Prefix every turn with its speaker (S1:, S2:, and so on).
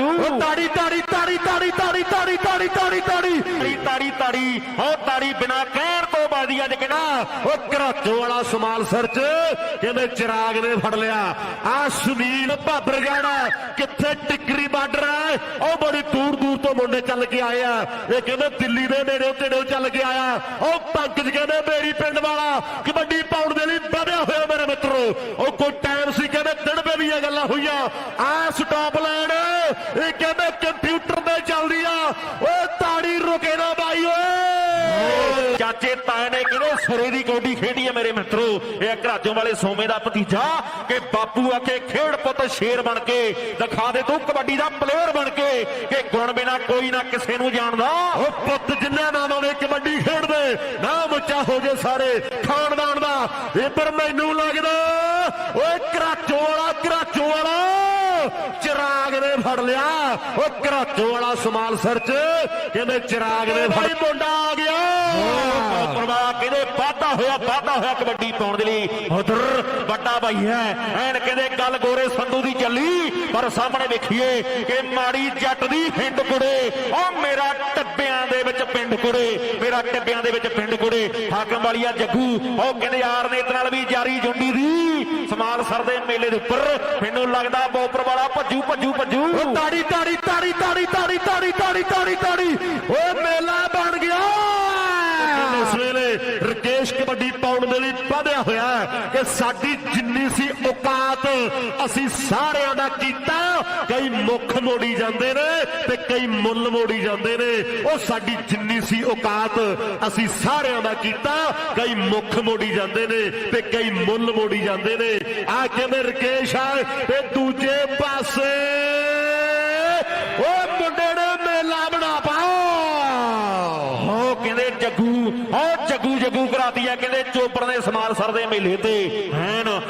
S1: ਭੱਜੂ
S2: ਉਹ ਤਾੜੀ ਤਾੜੀ ਤਾੜੀ ਤਾੜੀ ਤਾੜੀ ਤਾੜੀ ਤਾੜੀ ਤਾੜੀ ਤਾੜੀ।
S1: ਤਾੜੀ ਤਾੜੀ ਤਾੜੀ। ਹੋ ਤਾੜੀ ਬਿਨਾ ਕਹਿਣ ਤੋਂ ਬਾਦੀ ਅੱਜ ਕਿਹੜਾ?
S2: ਉਹ ਘਰਾਚੋ ਵਾਲਾ ਸਮਾਲ ਸਰਚ ਕਹਿੰਦੇ ਚਿਰਾਗ ਨੇ ਫੜ ਲਿਆ। ਆ ਸੁਨੀਲ ਭਾਬਰਗੜਾ ਕਿੱਥੇ ਟਿੱਕਰੀ ਬਾਰਡਰ ਹੈ? ਉਹ ਬੜੀ ਦੂਰ ਦੂਰ ਤੋਂ ਮੁੰਡੇ ਚੱਲ ਕੇ ਆਏ ਆ। ਇਹ ਕਹਿੰਦੇ ਦਿੱਲੀ ਦੇ ਨੇੜੇ ਤੇੜੇ ਚੱਲ ਕੇ ਆਇਆ। ਉਹ ਪੰਕਜ ਕਹਿੰਦੇ ਮੇਰੀ ਪਿੰਡ ਵਾਲਾ ਕਬੱਡੀ ਪਾਉਣ ਦੇ ਲਈ ਵਧਿਆ ਹੋਇਆ ਮੇਰੇ ਮਿੱਤਰੋ। ਉਹ ਕੋਈ ਟਾਈਮ ਸੀ ਕਹਿੰਦੇ ਦਿਨ ਵੀ ਇਹ ਗੱਲਾਂ ਹੋਈਆਂ। ਆ ਸਟਾਪ ਲੈਣ ਇਹ ਕਹਿੰਦੇ ਕੰਪਿਊਟਰ ਤੇ ਚੱਲਦੀ ਆ। ਓਏ ਤਾੜੀ ਰੁਕੇ ਨਾ ਬਾਈ, ਓਏ।
S1: ਚਾਚੇ ਤਾਏ ਨੇ ਕਿਹੜੇ ਸਿਰੇ ਦੀ ਕੌਡੀ ਖੇਡੀ ਹੈ ਮੇਰੇ ਮਿੱਤਰੋ? ਇਹ ਘਰਾਜੋਂ ਵਾਲੇ ਸੋਮੇ ਦਾ ਭਤੀਜਾ ਕਿ ਬਾਪੂ ਆਕੇ ਖੇਡ ਪੁੱਤ ਸ਼ੇਰ ਬਣ ਕੇ, ਦਿਖਾ ਦੇ ਤੂੰ ਕਬੱਡੀ ਦਾ ਪਲੇਅਰ ਬਣ ਕੇ ਕਿ ਗੁਣ ਬਿਨਾ ਕੋਈ ਨਾ ਕਿਸੇ ਨੂੰ ਜਾਣਦਾ।
S2: ਉਹ ਪੁੱਤ, ਜਿੰਨਾ ਨਾਮ ਦੇ ਕਬੱਡੀ ਖੇਡਦੇ ਨਾ ਉੱਚਾ ਹੋ ਜੇ ਸਾਰੇ ਖਾਨਦਾਨ ਦਾ। ਇਧਰ ਮੈਨੂੰ ਲੱਗਦਾ, ਓਏ ਘਰਾਚੋ ਵਾਲਾ, ਕਰਾਚੋ ਵਾਲਾ। ਚਿਰਾਗ ਨੇ ਫੜ ਲਿਆ। ਓ ਕਰਾਚੋ ਵਾਲਾ ਸਮਾਲ ਸਰਚ ਕਹਿੰਦੇ ਚਿਰਾਗ ਨੇ ਫੜ ਮੁੰਡਾ ਆ ਗਿਆ।
S1: ਪ੍ਰਭਾ ਕਹਿੰਦੇ ਵਾਧਾ ਹੋਇਆ ਵਾਧਾ ਹੋਇਆ ਕਬੱਡੀ ਪਾਉਣ ਦੇ ਲਈ। ਉਧਰ ਵੱਡਾ ਭਾਈ ਹੈ। ਐਨ ਕਹਿੰਦੇ ਗੱਲ ਗੋਰੇ ਸੰਧੂ ਦੀ ਚੱਲੀ। ਪਰ ਸਾਹਮਣੇ ਵੇਖੀਏ ਕਿ ਮਾੜੀ ਜੱਟ ਦੀ ਹਿੰਡ ਕੁੜੇ। ਉਹ ਮੇਰਾ ਵਿੱਚ ਪਿੰਡ ਕੁੜੇ ਮੇਰਾ ਟੱਬਿਆਂ ਦੇ ਵਿੱਚ ਪਿੰਡ ਕੁੜੇ ਹਾਕਮ ਵਾਲੀਆ ਜੱਗੂ ਉਹ ਕਹਿੰਦੇ ਯਾਰ ਨੇ ਨਾਲ ਵੀ ਜਾਰੀ ਜੁੰਡੀ ਦੀ। ਸਮਾਲ ਸਰ ਦੇ ਮੇਲੇ ਦੇ ਉੱਪਰ ਮੈਨੂੰ ਲੱਗਦਾ ਬੋਪਰ ਵਾਲਾ ਭੱਜੂ ਭੱਜੂ ਭੱਜੂ।
S2: ਤਾੜੀ ਤਾੜੀ ਤਾੜੀ ਤਾੜੀ ਤਾੜੀ ਤਾੜੀ ਤਾੜੀ ਤਾੜੀ ਤਾੜੀ। ਓਏ ਮੇਲਾ ਬਣ ਗਿਆ। ਇਸ ਵੇਲੇ ਰਕੇਸ਼ ਕਬੱਡੀ ਪਾਉਣ ਦੇ ਲਈ ਵਧਿਆ ਹੋਇਆ ਹੈ ਕਿ ਸਾਡੀ ਜਿੰਨੀ ਸੀ ਔਕਾਤ ਅਸੀਂ ਸਾਰਿਆਂ ਦਾ ਕੀਤਾ। ਕਈ ਮੁੱਖ ਮੋੜੀ ਜਾਂਦੇ ਨੇ ਤੇ ਕਈ ਮੁੱਲ ਮੋੜੀ ਜਾਂਦੇ ਨੇ। ਉਹ ਸਾਡੀ ਜਿੰਨੀ ਸੀ ਔਕਾਤ ਅਸੀਂ ਸਾਰਿਆਂ ਦਾ ਕੀਤਾ। ਕਈ ਮੁੱਖ ਮੋੜੀ ਜਾਂਦੇ ਨੇ ਤੇ ਕਈ ਮੁੱਲ ਮੋੜੀ ਜਾਂਦੇ ਨੇ। ਆ ਕਹਿੰਦੇ ਰਕੇਸ਼ ਆ? ਤੇ ਦੂਜੇ ਪਾਸੇ ਉਹ ਮੁੰਡੇ ਨੇ ਮੇਲਾ ਬਣਾ ਪਾਓ
S1: ਉਹ ਕਹਿੰਦੇ ਜੱਗੂ ਉਹ ਜੱਗੂ ਜੱਗੂ ਕਰਾਤੀ ਆ। ਕਹਿੰਦੇ ਚੋਪੜ ਦੇ ਸਮਾਲ ਸਰ ਦੇ ਮੇਲੇ ਤੇ। ਹੈਨ